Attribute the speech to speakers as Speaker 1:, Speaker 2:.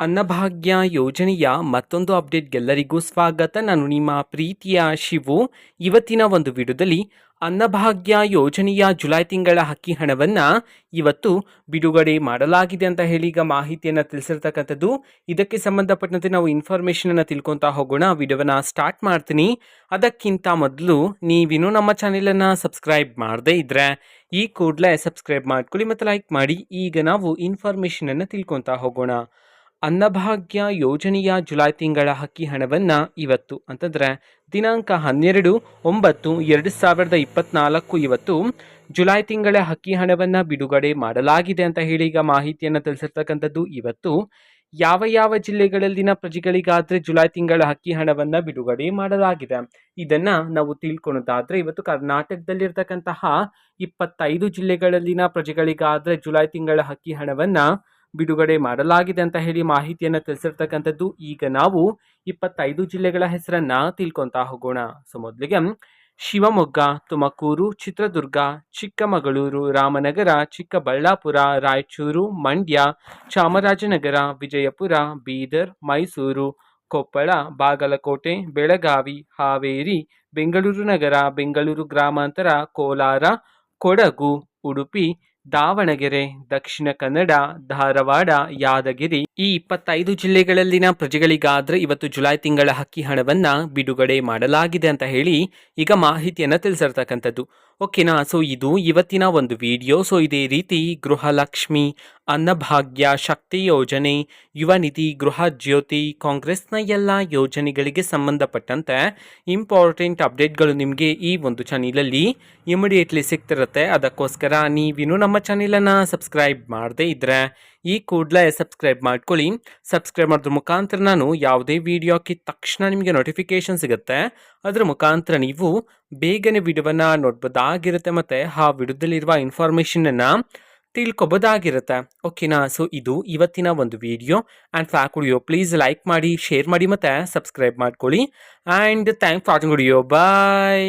Speaker 1: ಅನ್ನಭಾಗ್ಯ ಯೋಜನೆಯ ಮತ್ತೊಂದು ಅಪ್ಡೇಟ್ಗೆಲ್ಲರಿಗೂ ಸ್ವಾಗತ. ನಾನು ನಿಮ್ಮ ಪ್ರೀತಿಯ ಶಿವು. ಇವತ್ತಿನ ಒಂದು ವಿಡಿಯೋದಲ್ಲಿ ಅನ್ನಭಾಗ್ಯ ಯೋಜನೆಯ ಜುಲೈ ತಿಂಗಳ ಅಕ್ಕಿ ಹಣವನ್ನು ಇವತ್ತು ಬಿಡುಗಡೆ ಮಾಡಲಾಗಿದೆ ಅಂತ ಹೇಳಿ ಈಗ ಮಾಹಿತಿಯನ್ನು ತಿಳಿಸಿರ್ತಕ್ಕಂಥದ್ದು. ಇದಕ್ಕೆ ಸಂಬಂಧಪಟ್ಟಂತೆ ನಾವು ಇನ್ಫಾರ್ಮೇಷನನ್ನು ತಿಳ್ಕೊತಾ ಹೋಗೋಣ. ವಿಡಿಯೋವನ್ನು ಸ್ಟಾರ್ಟ್ ಮಾಡ್ತೀನಿ. ಅದಕ್ಕಿಂತ ಮೊದಲು ನೀವಿನ್ನೂ ನಮ್ಮ ಚಾನೆಲನ್ನು ಸಬ್ಸ್ಕ್ರೈಬ್ ಮಾಡದೇ ಇದ್ದರೆ ಈ ಕೂಡಲೇ ಸಬ್ಸ್ಕ್ರೈಬ್ ಮಾಡ್ಕೊಳ್ಳಿ ಮತ್ತು ಲೈಕ್ ಮಾಡಿ. ಈಗ ನಾವು ಇನ್ಫಾರ್ಮೇಷನನ್ನು ತಿಳ್ಕೊತಾ ಹೋಗೋಣ. ಅನ್ನಭಾಗ್ಯ ಯೋಜನೆಯ ಜುಲೈ ತಿಂಗಳ ಹಕ್ಕಿ ಹಣವನ್ನು ಇವತ್ತು ಅಂತಂದರೆ ದಿನಾಂಕ ಹನ್ನೆರಡು, ಒಂಬತ್ತು, ಎರಡು ಸಾವಿರದ ಇಪ್ಪತ್ನಾಲ್ಕು ಇವತ್ತು ಜುಲೈ ತಿಂಗಳ ಹಕ್ಕಿ ಹಣವನ್ನು ಬಿಡುಗಡೆ ಮಾಡಲಾಗಿದೆ ಅಂತ ಹೇಳಿ ಈಗ ಮಾಹಿತಿಯನ್ನು ತಿಳಿಸಿರ್ತಕ್ಕಂಥದ್ದು ಇವತ್ತು. ಯಾವ ಯಾವ ಜಿಲ್ಲೆಗಳಲ್ಲಿನ ಪ್ರಜೆಗಳಿಗಾದರೆ ಜುಲೈ ತಿಂಗಳ ಹಕ್ಕಿ ಹಣವನ್ನು ಬಿಡುಗಡೆ ಮಾಡಲಾಗಿದೆ? ಇದನ್ನು ನಾವು ತಿಳ್ಕೊಳೋದಾದರೆ ಇವತ್ತು ಕರ್ನಾಟಕದಲ್ಲಿರ್ತಕ್ಕಂತಹ ಇಪ್ಪತ್ತೈದು ಜಿಲ್ಲೆಗಳಲ್ಲಿನ ಪ್ರಜೆಗಳಿಗಾದರೆ ಜುಲೈ ತಿಂಗಳ ಹಕ್ಕಿ ಹಣವನ್ನು ಬಿಡುಗಡೆ ಮಾಡಲಾಗಿದೆ ಅಂತ ಹೇಳಿ ಮಾಹಿತಿಯನ್ನು ತಿಳಿಸಿರ್ತಕ್ಕಂಥದ್ದು, ಈಗ ನಾವು ಇಪ್ಪತ್ತೈದು ಜಿಲ್ಲೆಗಳ ಹೆಸರನ್ನ ತಿಳ್ಕೊತಾ ಹೋಗೋಣ. ಸೊ, ಮೊದಲಿಗೆ ಶಿವಮೊಗ್ಗ, ತುಮಕೂರು, ಚಿತ್ರದುರ್ಗ, ಚಿಕ್ಕಮಗಳೂರು, ರಾಮನಗರ, ಚಿಕ್ಕಬಳ್ಳಾಪುರ, ರಾಯಚೂರು, ಮಂಡ್ಯ, ಚಾಮರಾಜನಗರ, ವಿಜಯಪುರ, ಬೀದರ್, ಮೈಸೂರು, ಕೊಪ್ಪಳ, ಬಾಗಲಕೋಟೆ, ಬೆಳಗಾವಿ, ಹಾವೇರಿ, ಬೆಂಗಳೂರು ನಗರ, ಬೆಂಗಳೂರು ಗ್ರಾಮಾಂತರ, ಕೋಲಾರ, ಕೊಡಗು, ಉಡುಪಿ ದಾವಣಗೆರೆ ದಕ್ಷಿಣ ಕನ್ನಡ ಧಾರವಾಡ ಯಾದಗಿರಿ ಈ ಇಪ್ಪತ್ತೈದು ಜಿಲ್ಲೆಗಳಲ್ಲಿನ ಪ್ರಜೆಗಳಿಗಾದ್ರೆ ಇವತ್ತು ಜುಲೈ ತಿಂಗಳ ಹಕ್ಕಿ ಹಣವನ್ನ ಬಿಡುಗಡೆ ಮಾಡಲಾಗಿದೆ ಅಂತ ಹೇಳಿ ಈಗ ಮಾಹಿತಿಯನ್ನು ತಿಳಿಸಿರ್ತಕ್ಕಂಥದ್ದು. ಓಕೆನಾ ಸೊ ಇದು ಇವತ್ತಿನ ಒಂದು ವಿಡಿಯೋ. ಸೊ ಇದೇ ರೀತಿ ಗೃಹಲಕ್ಷ್ಮಿ, ಅನ್ನಭಾಗ್ಯ, ಶಕ್ತಿ ಯೋಜನೆ, ಯುವ ನಿಧಿ, ಗೃಹ ಜ್ಯೋತಿ, ಕಾಂಗ್ರೆಸ್ನ ಎಲ್ಲ ಯೋಜನೆಗಳಿಗೆ ಸಂಬಂಧಪಟ್ಟಂತೆ ಇಂಪಾರ್ಟೆಂಟ್ ಅಪ್ಡೇಟ್ಗಳು ನಿಮಗೆ ಈ ಒಂದು ಚಾನಲಲ್ಲಿ ಇಮಿಡಿಯೇಟ್ಲಿ ಸಿಗ್ತಿರುತ್ತೆ. ಅದಕ್ಕೋಸ್ಕರ ನೀವಿನ್ನೂ ನಮ್ಮ ಚಾನಲನ್ನು ಸಬ್ಸ್ಕ್ರೈಬ್ ಮಾಡದೇ ಇದ್ದರೆ ಈ ಕೂಡಲೇ ಸಬ್ಸ್ಕ್ರೈಬ್ ಮಾಡ್ಕೊಳ್ಳಿ. ಸಬ್ಸ್ಕ್ರೈಬ್ ಮಾಡಿದ್ರ ಮುಖಾಂತರ ನಾನು ಯಾವುದೇ ವಿಡಿಯೋ ಹಾಕಿದ ತಕ್ಷಣ ನಿಮಗೆ ನೋಟಿಫಿಕೇಶನ್ ಸಿಗುತ್ತೆ. ಅದರ ಮುಖಾಂತರ ನೀವು ಬೇಗನೆ ವಿಡಿಯೋವನ್ನು ನೋಡ್ಬೋದಾಗಿರುತ್ತೆ ಮತ್ತು ಆ ವಿಡಿಯೋದಲ್ಲಿರುವ ಇನ್ಫಾರ್ಮೇಷನನ್ನು ತಿಳ್ಕೊಬೋದಾಗಿರುತ್ತೆ. ಓಕೆನಾ ಸೊ ಇದು ಇವತ್ತಿನ ಒಂದು ವಿಡಿಯೋ ಆ್ಯಂಡ್ ಫ್ಯಾಕ್ ವಿಡಿಯೋ ಪ್ಲೀಸ್ ಲೈಕ್ ಮಾಡಿ ಶೇರ್ ಮಾಡಿ ಮತ್ತು ಸಬ್ಸ್ಕ್ರೈಬ್ ಮಾಡ್ಕೊಳ್ಳಿ. And thank for video bye